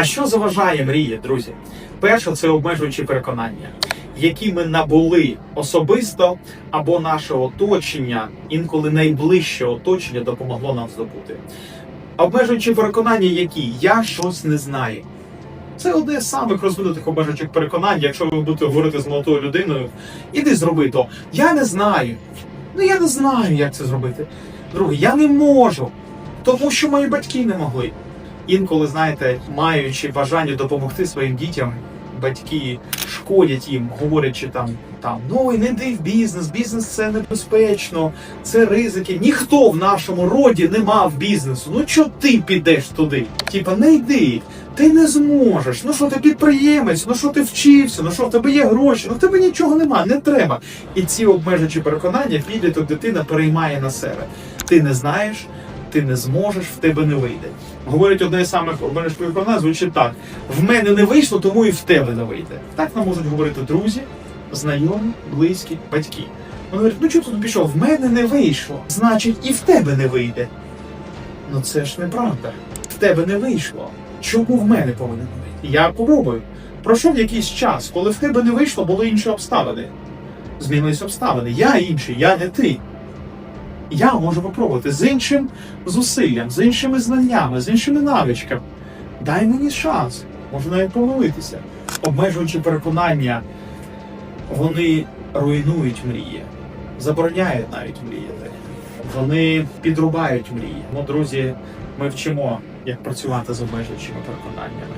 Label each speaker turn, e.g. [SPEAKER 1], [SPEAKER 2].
[SPEAKER 1] А що заважає мрії, друзі? Перше, це обмежуючі переконання, які ми набули особисто, або наше оточення, інколи найближче оточення допомогло нам здобути. Обмежуючі переконання, які я щось не знаю. Це одне з самих розвинутих обмежуючих переконань, якщо ви будете говорити з молодою людиною, іди зроби то. Я не знаю. Ну я не знаю, як це зробити. Друге, я не можу, тому що мої батьки не могли. Інколи, знаєте, маючи бажання допомогти своїм дітям, батьки шкодять їм, говорячи там, там ну і не йди в бізнес, бізнес це небезпечно, це ризики. Ніхто в нашому роді не мав бізнесу. Ну чого ти підеш туди? Типа, не йди, ти не зможеш. Ну що ти підприємець, ну що ти вчився, ну що в тебе є гроші, ну в тебе нічого нема, не треба. І ці обмежуючі переконання підліток дитина переймає на себе. Ти не знаєш, ти не зможеш, в тебе не вийде. Говорить одне з самих обмежуючих переконань, звучить так: в мене не вийшло, тому і в тебе не вийде. Так нам можуть говорити друзі, знайомі, близькі, батьки. Вони говорять, ну ти тут пішов? В мене не вийшло. Значить, і в тебе не вийде. Ну це ж неправда. В тебе не вийшло. Чому в мене повинен вийти? Я попробую. Пройшов якийсь час, коли в тебе не вийшло, були інші обставини. Змінились обставини. Я інший, я не ти. Я можу попробувати з іншим зусиллям, з іншими знаннями, з іншими навичками. Дай мені шанс, можу навіть помилитися. Обмежуючи переконання, вони руйнують мрії, забороняють навіть мріяти. Вони підрубають мрії. Ну, друзі, ми вчимо, як працювати з обмежуючими переконаннями.